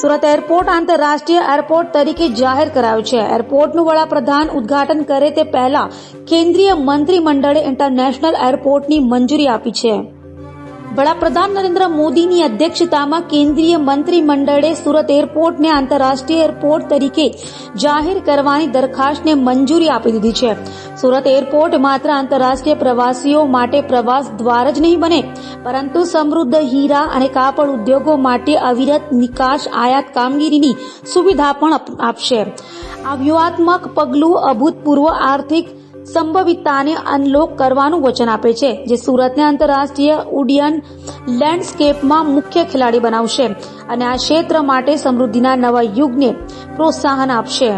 Surat airport આંતરરાષ્ટ્રીય airport તરીકે જાહેર કરાયું છે. એરપોર્ટનું વડાપ્રધાન ઉદ્ઘાટન કરે તે પહેલા કેન્દ્રીય મંત્રીમંડળે ઇન્ટરનેશનલ એરપોર્ટની મંજૂરી આપી છે. વડાપ્રધાન નરેન્દ્ર મોદીની અધ્યક્ષતામાં કેન્દ્રીય મંત્રીમંડળે સુરત એરપોર્ટને આંતરરાષ્ટ્રીય એરપોર્ટ તરીકે જાહેર કરવાની દરખાસ્તને મંજૂરી આપી દીધી છે. સુરત એરપોર્ટ માત્ર આંતરરાષ્ટ્રીય પ્રવાસીઓ માટે પ્રવાસ દ્વાર જ નહીં બને, પરંતુ સમૃદ્ધ હીરા અને કાપડ ઉદ્યોગો માટે અવિરત નિકાસ આયાત કામગીરીની સુવિધા પણ આપશે. આ વ્યૂહાત્મક પગલું અભૂતપૂર્વ આર્થિક સંભવિતતાને અનલોક કરવાનું વચન આપે છે, જે સુરતને આંતરરાષ્ટ્રીય ઉડ્ડયન લેન્ડસ્કેપમાં મુખ્ય ખેલાડી બનાવશે અને આ ક્ષેત્ર માટે સમૃદ્ધિના નવા યુગને પ્રોત્સાહન આપશે.